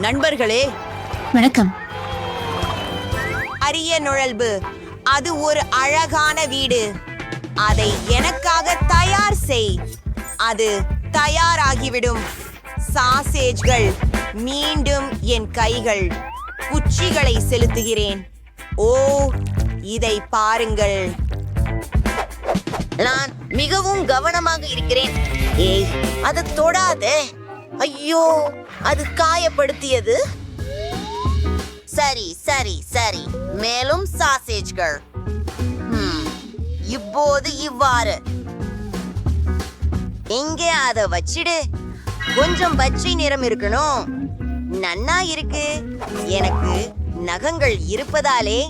நண்பர்களே. வணக்கம். அரிய நுழல்பு. அது ஒரு அழகான வீடு. அதை எனக்காக தயார் செய். அது தயாராகிவிடும். சாசேஜ்கள் மீண்டும் என் கைகள். குச்சிகளை செலுத்துகிறேன். ஓ இதை பாருங்கள். நான் மிகவும் கவனமாக இருக்கிறேன். ஏய் அதை தொடாதே. ஐயோ. அது காயப்படுத்தியது. சரி சரி சரி. மேலும் சாசேஜ்கள் இப்போது இவ்வாறு. இங்கே அதை வச்சிடு. கொஞ்சம் பச்சை நிறம் இருக்கணும். நன்னா இருக்கு. எனக்கு நகங்கள் இருப்பதாலே.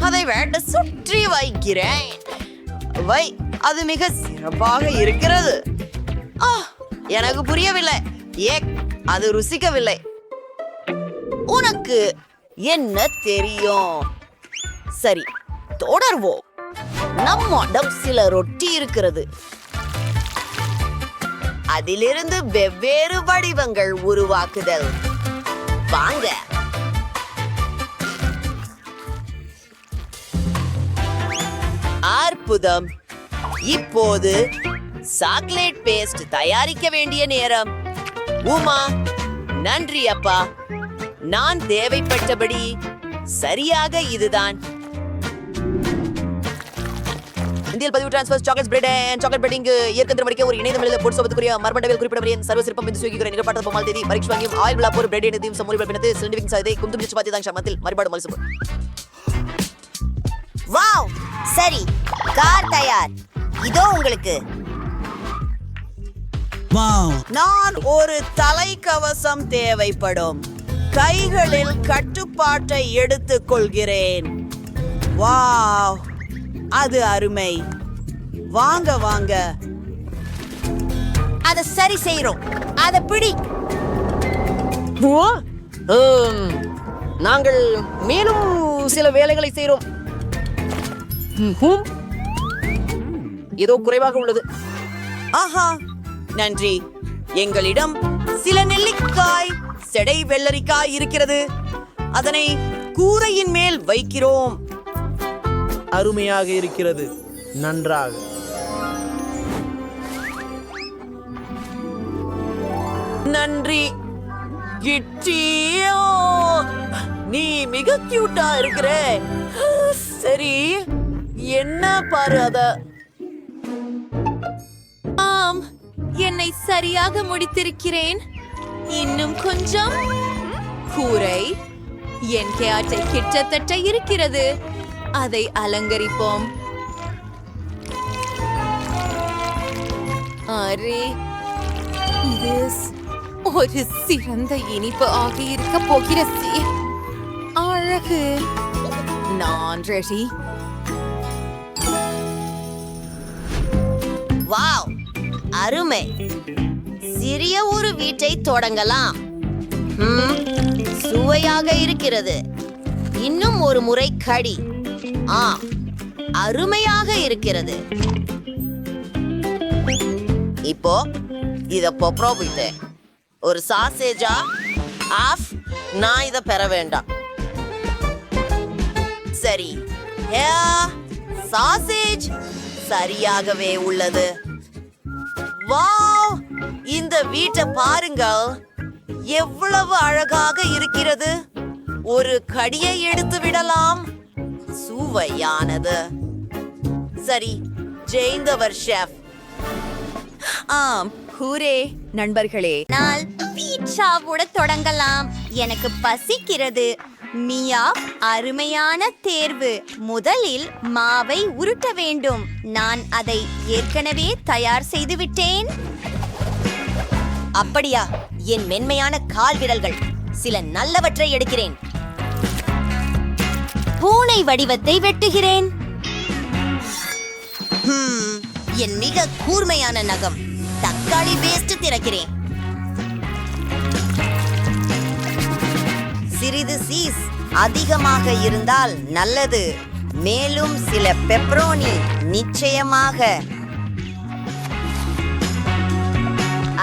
அதை வேண்ட சுற்றி வைக்கிறேன். வை அது மிக சிறப்பாக இருக்கிறது. ஆ எனக்கு புரியவில்லை. ஏக் அது ருசிக்கவில்லை. உனக்கு என்ன தெரியும்? சரி தொடர்வோம். நம்மிடம் சில ரொட்டி இருக்கிறது. அதிலிருந்து வெவ்வேறு வடிவங்கள் உருவாக்குதல். வாங்க. அற்புதம். இப்போது சாக்லேட் பேஸ்ட் தயாரிக்க வேண்டிய நேரம். உமா நன்றி அப்பா. நான் தேவைப்பட்டபடி சரியாக இதுதான். இந்தியல் பதிவு transfer chocolate bread and chocolate பிரெட்டிங் இயற்கை மடிக்க ஒரு இணையம் எழுத பொருள் சோபத்துக்குரிய மர்மண்டவில் குறிப்பிடப்படிய சர்வ சிற்பம் என்று சுகிக்கிற நிகழ்பாட்டது பொம்மால் தேதி பரீட்சை வாங்கியும் ஆயில் விழா போர் பிரெட் எனதையும் சமூக பிணத்து சிலிண்டிங் சாதை குந்தும் சப்பாத்தி தான் சமத்தில் மறுபாடு மலிசு வாவ்! சரி கார் தயார். இதோ உங்களுக்கு. நான் ஒரு தலைக்கவசம் தேவைப்படும். கைகளில் கட்டுப்பாட்டை எடுத்துக் கொள்கிறேன் வாவ். அது அருமை. வாங்க வாங்க. அதை சரி செய்றோம். அதை பிடி. நாங்கள் மேலும் சில வேலைகளை செய்கிறோம் ஏதோ குறைவாக உள்ளது. ஆஹா நன்றி. எங்களிடம் சில நெல்லிக்காய் செடை வெள்ளரிக்காய் இருக்கிறது. அதனை கூரையின் மேல் வைக்கிறோம். அருமையாக இருக்கிறது. நன்றாக. நன்றி. கிட்டியோ நீ மிக கியூட்டா இருக்கிற. சரி என்ன பாரு அத? என்னை சரியாக முடித்திருக்கிறேன். இன்னும் கொஞ்சம். கூரை என் கேட்டை கிட்டத்தட்ட இருக்கிறது. அதை அலங்கரிப்போம். அரே இது ஒரு சிறந்த இனிப்பு ஆக இருக்க போகிறது அழகு. நான் ரெடி வாவ் அருமை. சிறிய ஒரு வீட்டை தொடங்கலாம். சுவையாக இருக்கிறது. இன்னும் ஒரு முறை கடி. ஆ அருமையாக இருக்கிறது. இப்போ இத பொப்ரோ ஒரு சாசேஜா ஆஃப் நான் இத பெற வேண்டாம். சரி. சாசேஜ் சரியாகவே உள்ளது. வாவ்! இந்த வீட்டை பாருங்க எவ்வளவு அழகாக இருக்கிறது. ஒரு கடியை எடுத்து விடலாம். சுவையானது. சரி ஜெய்ந்தவர் ஷெஃப். ஆம் ஹூரே நண்பர்களே. நாள் பீட்சாவோட தொடங்கலாம். எனக்கு பசிக்கிறது. மியா அருமையான தேர்வு. முதலில் மாவை உருட்ட வேண்டும். நான் அதை ஏற்கனவே தயார் செய்து விட்டேன். அப்படியா? என் மென்மையான கால் விரல்கள். சில நல்லவற்றை எடுக்கிறேன். பூனை வடிவத்தை வெட்டுகிறேன். என் மிக கூர்மையான நகம். தக்காளி பேஸ்ட் திறக்கிறேன். சிறிது சீஸ் அதிகமாக இருந்தால் நல்லது. மேலும் சில பெப்ரோனி நிச்சயமாக.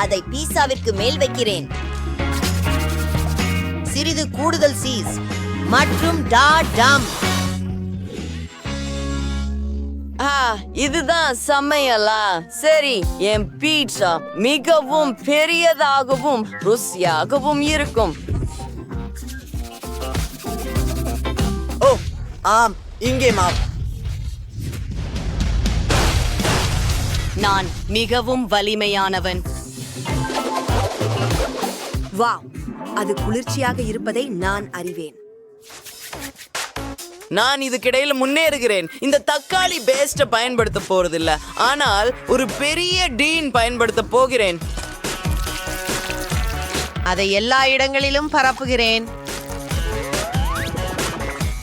அதை பீஸாவிற்கு மேல் வைக்கிறேன். சிறிது கூடுதல் சீஸ் மற்றும் டா டாம். இதுதான் சமையலா? சரி என் பீட்சா மிகவும் பெரியதாகவும் ருசியாகவும் இருக்கும். ஆம் இங்கே மாவு. நான் மிகவும் வலிமையானவன். வாவ் அது குளிர்ச்சியாக இருப்பதை நான் அறிவேன். நான் இதுக்கிடையில முன்னேறுகிறேன். இந்த தக்காளி பேஸ்ட பயன்படுத்த போறதில்ல. ஆனால் ஒரு பெரிய டீன் பயன்படுத்த போகிறேன். அதை எல்லா இடங்களிலும் பரப்புகிறேன்.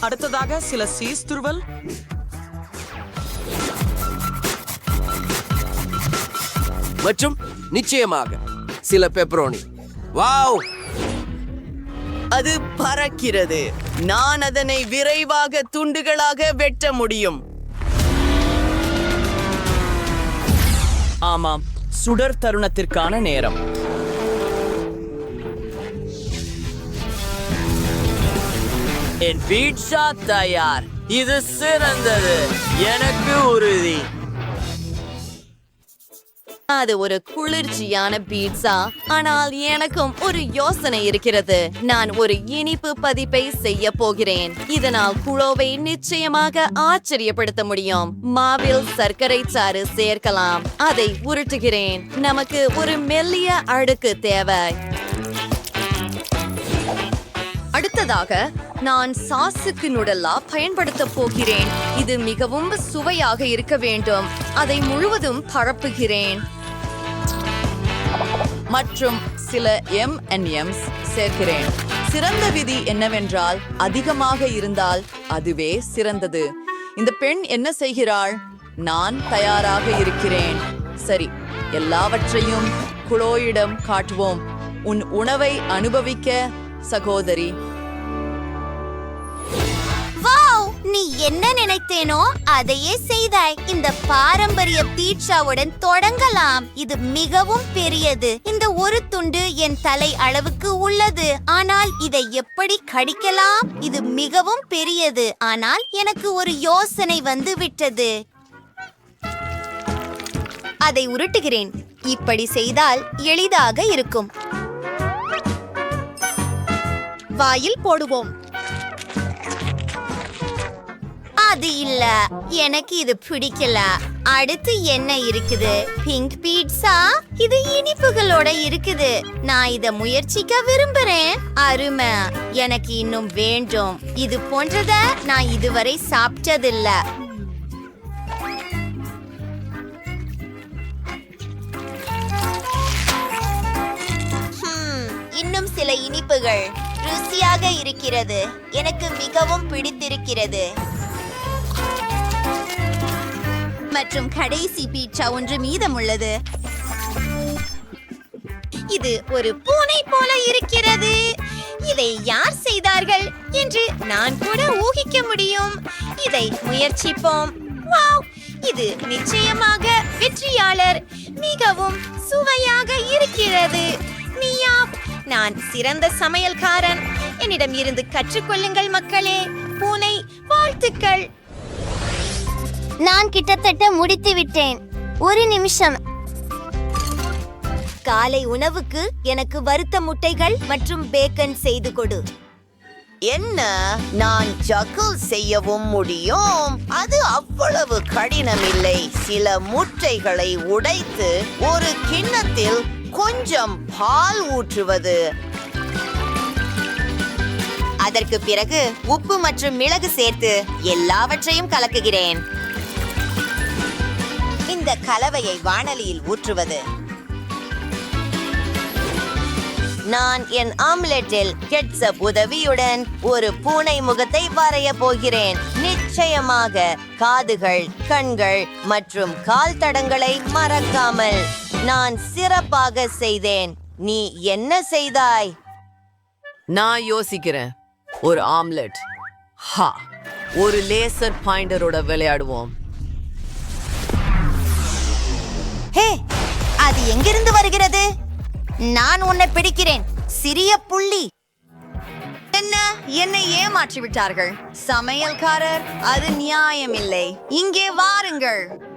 அடுத்ததாக சில சீஸ் துருவல். மற்றும் நிச்சயமாக சில பெப்பரோனி. வாவ்! அது பறக்கிறது. நான் அதனை விரைவாக துண்டுகளாக வெட்ட முடியும். ஆமாம் சுடர் தருணத்திற்கான நேரம். என் பீட்சா தயார். இது சிறந்தது. எனக்கு உறுதி. அது ஒரு குளிர்ச்சியான பீட்சா ஆனால் எனக்கும் ஒரு யோசனை இருக்கிறது. நான் ஒரு இனிப்பு பதிப்பை செய்ய போகிறேன். இதனால் குழோவை நிச்சயமாக ஆச்சரியப்படுத்த முடியும். மாவில் சர்க்கரை சாறு சேர்க்கலாம். அதை உருட்டுகிறேன். நமக்கு ஒரு மெல்லிய அடுக்கு தேவை. அடுத்ததாக நான் சாஸுக்கு நுடலா பயன்படுத்த போகிறேன். இது மிகவும் சுவையாக இருக்க வேண்டும். அதை முழுவதும் பரப்புகிறேன். மற்றும் சில எம் அண்ட் எம்ஸ் சேர்க்கிறேன். சிறந்த விதி என்னவென்றால் அதிகமாக இருந்தால் அதுவே சிறந்தது. இந்த பெண் என்ன செய்கிறாள்? நான் தயாராக இருக்கிறேன். சரி எல்லாவற்றையும் குளோயிடம் காட்டுவோம். உன் உணவை அனுபவிக்க சகோதரி. வாவ் நீ என்ன நினைத்தேனோ அதையே செய்தாய். இந்த பாரம்பரிய பீட்சாவுடன் தொடங்கலாம். இது மிகவும் பெரியது. இந்த ஒரு துண்டு என் தலை அளவுக்கு உள்ளது. ஆனால் இதை எப்படி கடிக்கலாம்? இது மிகவும் பெரியது. ஆனால் எனக்கு ஒரு யோசனை வந்து விட்டது. அதை உருட்டுகிறேன். இப்படி செய்தால் எளிதாக இருக்கும். வாயில் போடுவோம். அது இல்ல. எனக்கு இது பிடிக்கல. அடுத்து என்ன இருக்குது? பிங்க் பீட்சா இது இனிப்புகளோட இருக்குது. நான் இத முயற்சிக்க விரும்புறேன். அருமை. எனக்கு இன்னும் வேண்டும். இது போன்றத நான் இதுவரை சாப்பிட்டதில்ல. இன்னும் சில இனிப்புகள். ருசியாக இருக்கிறது. எனக்கு மிகவும் பிடித்திருக்கிறது. மற்றும் கடைசி பீட்சா ஒன்று மீதமுள்ளது. இது ஒரு பூனை போல இருக்கிறது. இதை யார் செய்தார்கள் என்று நான் கூட ஊகிக்க முடியும். இதை முயற்சிப்போம். வாவ்! இது நிச்சயமாக வெற்றியாளர். மிகவும் சுவையாக இருக்கிறது. நீயா நான் சிறந்த சமையல்காரன். என்னிடம் இருந்து கற்றுக்கொள்ளுங்கள் மக்களே. பூனை வாழ்த்துக்கள். நான் கிட்டத்தட்ட முடித்து விட்டேன். ஒரு நிமிஷம். காலை உணவுக்கு எனக்கு வறுத்த முட்டைகள் மற்றும் பேக்கன் செய்து கொடு. என்ன? நான் ஜக்குல் செய்யவும் முடியும். அது அவ்வளவு கடினமில்லை. சில முட்டைகளை உடைத்து ஒரு கிண்ணத்தில் கொஞ்சம் பால் ஊற்றுவது. அதற்கு பிறகு உப்பு மற்றும் மிளகு சேர்த்து எல்லாவற்றையும் கலக்குகிறேன். இந்த கலவையை வானலியில் ஊற்றுவது. நான் என் ஆம்லெட்டில் கெட்சப் உதவியுடன் ஒரு பூனை முகத்தை வரைய போகிறேன். நிச்சயமாக காதுகள் கண்கள் மற்றும் கால் தடங்களை மறக்காமல். நான் சிறப்பாக செய்தேன். நீ என்ன செய்தாய்? நான் யோசிக்கிறேன். ஒரு ஆம்லெட். ஹா. ஒரு லேசர் பாயிண்டரோட விளையாடுவோம். ஹே அது எங்கிருந்து வருகிறது? நான் உன்னை பிடிக்கிறேன். சிறிய புள்ளி. என்ன? என்னை ஏமாற்றி விட்டார்கள் சமையல்காரர் அது நியாயமில்லை. இங்கே வாருங்கள்.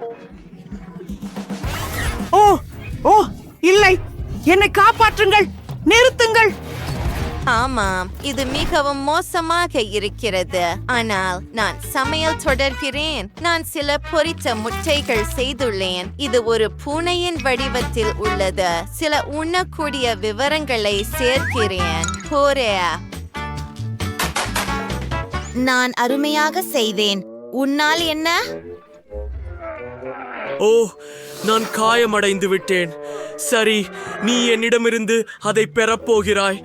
ஓ இல்லை. என்னை காப்பாற்றுங்கள் நிறுத்துங்கள். ஆமாம் இது மிகவும் மோசமாக இருக்கிறது. ஆனால் நான் சமையல் தொடர்கிறேன். நான் சில பொரித்த முட்டைகள் செய்துள்ளேன். இது ஒரு பூனையின் வடிவத்தில் உள்ளது. சில உண்ணக்கூடிய விவரங்களை சேர்க்கிறேன். போரே நான் அருமையாக செய்தேன். உன்னால் என்ன? ஓ நான் காயமடைந்து விட்டேன். சரி நீ என்னிடமிருந்து அதை பெறப்போகிறாய்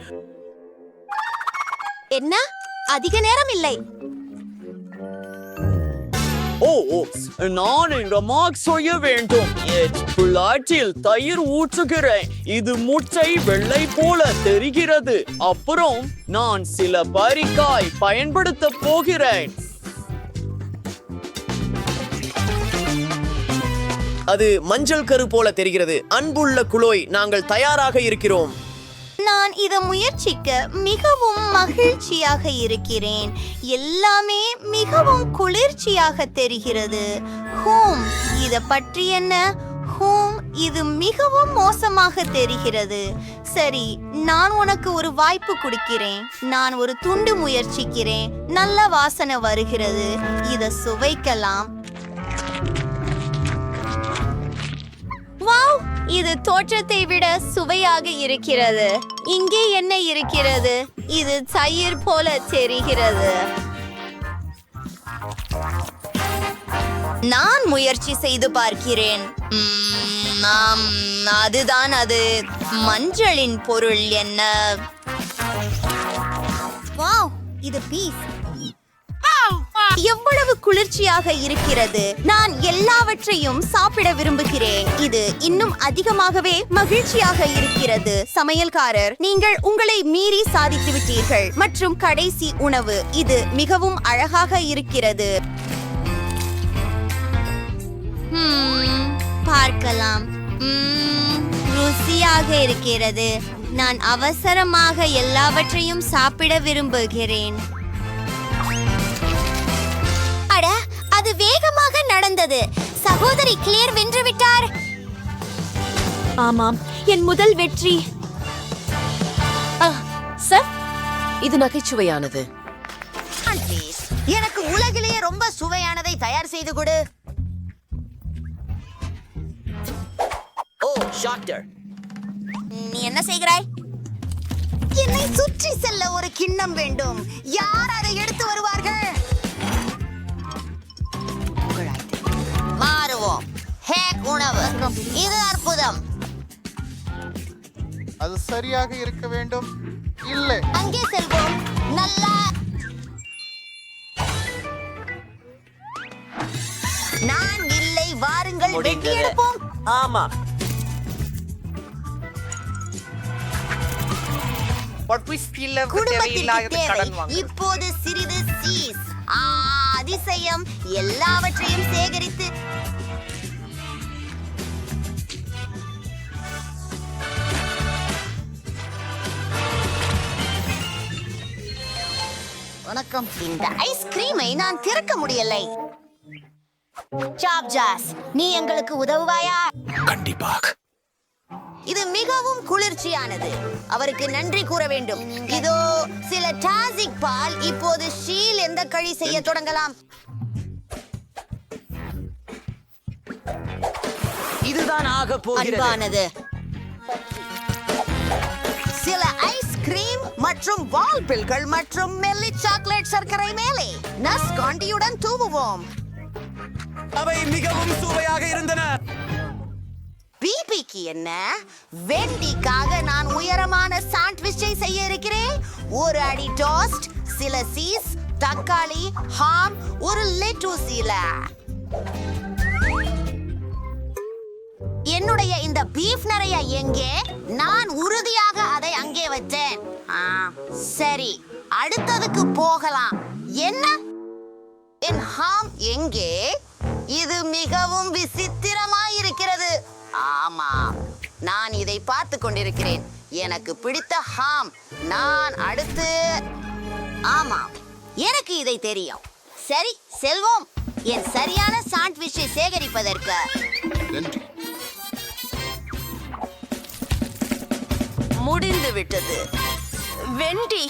என்ன? அதிக நேரம் இல்லை. ஓ ஓ, நான் இந்த மார்க் செய்ய வேண்டும். என் பிளாட்டில் தயிர் ஊற்றுகிறேன். இது முட்டை வெள்ளை போல தெரிகிறது. அப்புறம் நான் சில பரிக்காய் பயன்படுத்த போகிறேன். அது மஞ்சள் கரு போல தெரிகிறது. அன்புள்ள குளோய் நாங்கள் தயாராக இருக்கிறோம். நான் இத முயற்சிக்க மிகவும் மகிழ்ச்சியாக இருக்கிறேன். எல்லாமே மிகவும் குளிர்ச்சியாக தெரிகிறது. ஹூம் இத பற்றி என்ன? ஹூம் இது மிகவும் மோசமாக தெரிகிறது. சரி நான் உனக்கு ஒரு வாய்ப்பு கொடுக்கிறேன். நான் ஒரு துண்டு முயற்சிக்கிறேன். நல்ல வாசனை வருகிறது. இத சுவைக்கலாம். வாவ் இது தோற்றத்தை விட சுவையாக இருக்கிறது. இங்கே என்ன இருக்கிறது? இது தயிர் போல தெரிகிறது. நான் முயற்சி செய்து பார்க்கிறேன். உம், ஆம், அதுதான் அது. மஞ்சளின் பொருள் என்ன? வாவ் இது பீஸ். எவ்வளவு குளிர்ச்சியாக இருக்கிறது? நான் எல்லாவற்றையும் சாப்பிட விரும்புகிறேன். இது இன்னும் அதிகமாகவே மகிழ்ச்சியாக இருக்கிறது. சமையல்காரர் நீங்கள் உங்களை மீறி சாதித்து விட்டீர்கள். மற்றும் கடைசி உணவு இது மிகவும் அழகாக இருக்கிறது. பார்க்கலாம். ருசியாக இருக்கிறது. நான் அவசரமாக எல்லாவற்றையும் சாப்பிட விரும்புகிறேன். வேகமாக நடந்தது. சகோதரி கிளியர் வென்று விட்டார் ஆமாம் என் முதல் வெற்றி. சார் இது நகைச்சுவையானது. எனக்கு உலகிலேயே ரொம்ப சுவையானதை தயார் செய்து கொடு. ஓ ஷாக்டர். நீ என்ன செய்கிறாய்? என்னை சுற்றி செல்ல ஒரு கிண்ணம் வேண்டும். யார் அதை எடுத்து வருவார்கள்? மாறுவோம் ஹேக் உணவு. இது அற்புதம். அது சரியாக இருக்க வேண்டும்? இல்லை. அங்கே செல்வோம். நல்லா. நான் இல்லை. வாருங்கள். வெட்டி எடுப்போம். ஆமா. இப்போது சிறிது சீஸ். ஆ, அதிசயம். எல்லாவற்றையும் சேகரித்து வணக்கம். இந்த ஐஸ்கிரீமை நான் திறக்க முடியலை. சாப்ஜாஸ் நீ எங்களுக்கு உதவுவாயா? கண்டிப்பாக. இது மிகவும் குளிர்ச்சியானது. அவருக்கு நன்றி கூற வேண்டும். இதோ சில டாசிக் பால் இப்போது ஷீல் எந்த கழி செய்ய தொடங்கலாம்? இதுதான் ஆக போகிறது. சில ஐஸ்கிரீம் மற்றும் வால் பில்கள் மற்றும் மெல்லி சாக்லேட் சர்க்கரை மேலே. நஸ் காண்டியுடன் தூவுவோம். அவை மிகவும் சுவையாக இருந்தன. பிபிக்கு என்ன? வெண்டிக்காக நான் உயரமான சாண்ட்விச்சை செய்ய இருக்கிறேன். ஒரு அடி டோஸ்ட் சில சீஸ் தக்காளி ஹாம் ஒரு லெட்டூசில என்னுடைய இந்த பீஃப் நிறைய எங்கே? நான் உறுதியாக அதை வச்சேன். சரி அடுத்ததுக்கு போகலாம். என்ன? என் ஹாம் எங்கே? இது மிகவும் விசித்திரமாய் இருக்கிறது ஆமா நான் இதை பார்த்து கொண்டிருக்கிறேன். எனக்கு பிடித்த ஹாம். நான் அடுத்து ஆமாம் எனக்கு இதை தெரியும். சரி செல்வோம். என் சரியான சாண்ட்விச்சை சேகரிப்பதற்கு. முடிந்து விட்டது வெண்டி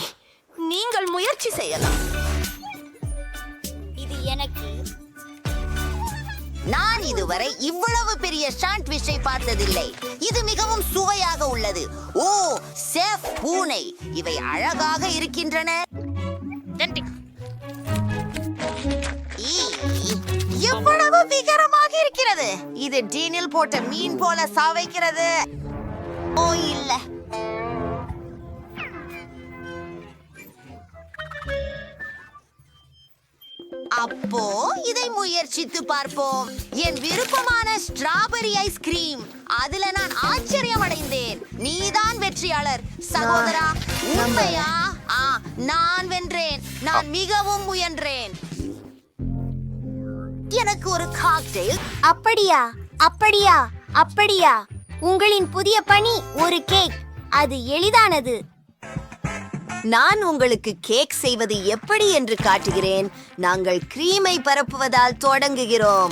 நீங்கள் முயற்சி செய்யலாம். இது எனக்கு. நான் இதுவரை இவ்வளவு பெரிய சாண்ட்விச்சை பார்த்ததில்லை. இது மிகவும் சுவையாக உள்ளது. ஓ சேஃப் பூனை. இவை அழகாக இருக்கின்றன. எவ்வளவு விகரமாக இருக்கிறது. இது டீனில் போட்ட மீன் போல சாவைக்கிறது. ஓ இல்ல. அப்போ இதை முயற்சித்து பார்ப்போம். என் விருப்பமான ஸ்ட்ராபெரி ஐஸ்கிரீம் அதுல நான் ஆச்சரியம் அடைந்தேன் நீதான் வெற்றியாளர். சகோதரா உண்மையா? ஆ நான் வென்றேன். நான் மிகவும் முயன்றேன். எனக்கு ஒரு காக்டெயில் அப்படியா? அப்படியா? அப்படியா? உங்களின் புதிய பணி ஒரு கேக் அது எளிதானது. நான் உங்களுக்கு கேக் செய்வது எப்படி என்று காட்டுகிறேன். நாங்கள் கிரீமை பரப்புவதால் தொடங்குகிறோம்.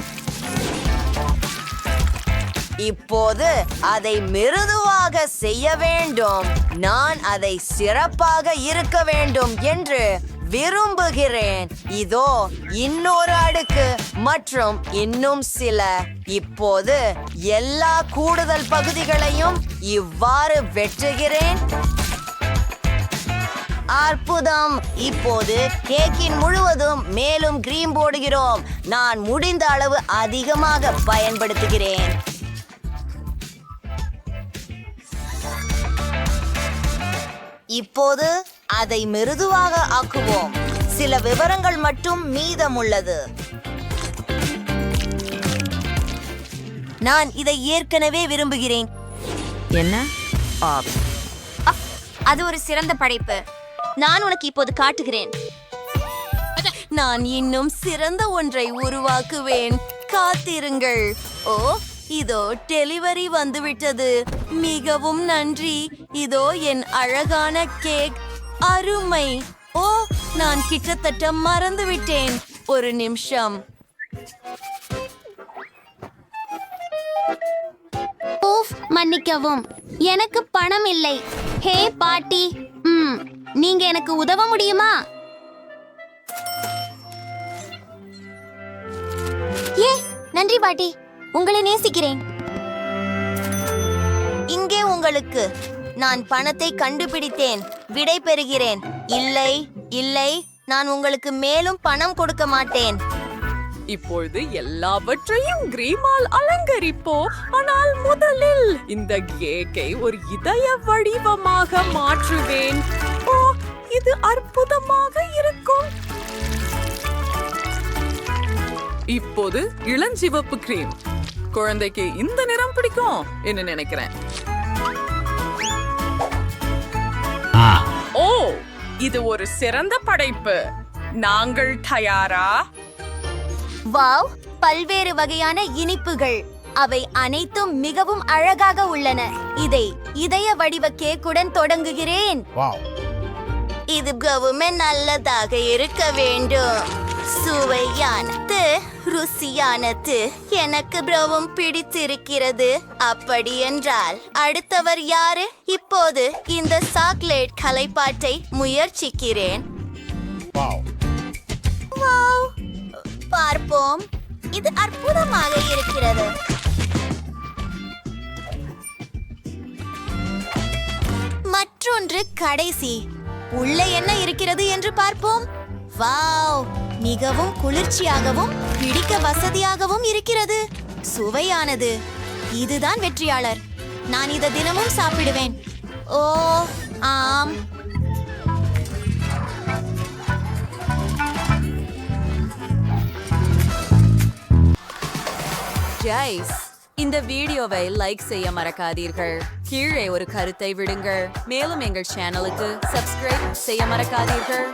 இப்போது அதை மிருதுவாக செய்ய வேண்டும். நான் அதை சிறப்பாக இருக்க வேண்டும் என்று விரும்புகிறேன். இதோ இன்னொரு அடுக்கு மற்றும் இன்னும் சில. இப்போது எல்லா கூடுதல் பகுதிகளையும் இவ்வாறு வெட்டுகிறேன். அற்புதம். இப்போது கேக்கின் முழுவதும் மேலும் கிரீம் போடுகிறோம். நான் முடிந்த அளவு அதிகமாக பயன்படுத்துகிறேன். இப்போது அதை மிருதுவாக ஆக்குவோம். சில விவரங்கள் மட்டும் மீதமுள்ளது. நான் இதை ஏற்கனவே விரும்புகிறேன். என்ன? அது ஒரு சிறந்த படைப்பு. நான் உனக்கு இப்போது காட்டுகிறேன். நான் இன்னும் சிறந்த ஒன்றை உருவாக்குவேன். காத்திருங்கள். ஓ இதோ டெலிவரி வந்துவிட்டது. மிகவும் நன்றி. இதோ என் அழகான கேக். அருமை. ஓ நான் கிட்டத்தட்ட மறந்துவிட்டேன். ஒரு நிமிஷம். மன்னிக்கவும். எனக்கு பணம் இல்லை. ஹே பாட்டி. நீங்க எனக்கு உதவ முடியுமா? ஏ நன்றி பாட்டி. உங்களை நேசிக்கிறேன். இங்கே உங்களுக்கு நான் பணத்தை கண்டுபிடித்தேன். விடை பெறுகிறேன். இல்லை இல்லை நான் உங்களுக்கு மேலும் பணம் கொடுக்க மாட்டேன். இப்பொழுது எல்லாவற்றையும் கிரீமால் அலங்கரிப்போம். ஆனால் முதலில் இந்த கேக்கை ஒரு இதய வடிவமாக மாற்றுவேன். ஓ இது அற்புதமாக இருக்கும். இப்போது இளஞ்சிவப்பு கிரீம் குழந்தைக்கு இந்த நிறம் பிடிக்கும் என்று நினைக்கிறேன். ஓ இது ஒரு சிறந்த படைப்பு. நாங்கள் தயாரா? வாவ் பல்வேறு வகையான இனிப்புகள். அவை அனைத்தும் மிகவும் அழகாக உள்ளன. இதை இதய வடிவ கேக்குடன் தொடங்குகிறேன். இது மிகவும் நல்லதாக இருக்க வேண்டும். சுவையானது ருசியானது எனக்கு மிகவும் பிடித்திருக்கிறது. அப்படி என்றால் அடுத்தவர் யாரு? இப்போது இந்த சாக்லேட் கலைப்பாட்டை முயற்சிக்கிறேன். பார்ப்போம். இது அற்புதமாக இருக்கிறது. மற்றொன்று கடைசி. உள்ளே என்ன இருக்கிறது என்று பார்ப்போம். வாவ் மிகவும் குளிர்ச்சியாகவும் பிடிக்க வசதியாகவும் இருக்கிறது. சுவையானது. இதுதான் வெற்றியாளர். நான் இதை தினமும் சாப்பிடுவேன். ஓ ஆம். ஜெய்ஸ் இந்த வீடியோவை லைக் செய்ய மறக்காதீர்கள். கீழே ஒரு கருத்தை விடுங்கள். மேலும் எங்கள் சேனலுக்கு சப்ஸ்கிரைப் செய்ய மறக்காதீர்கள்.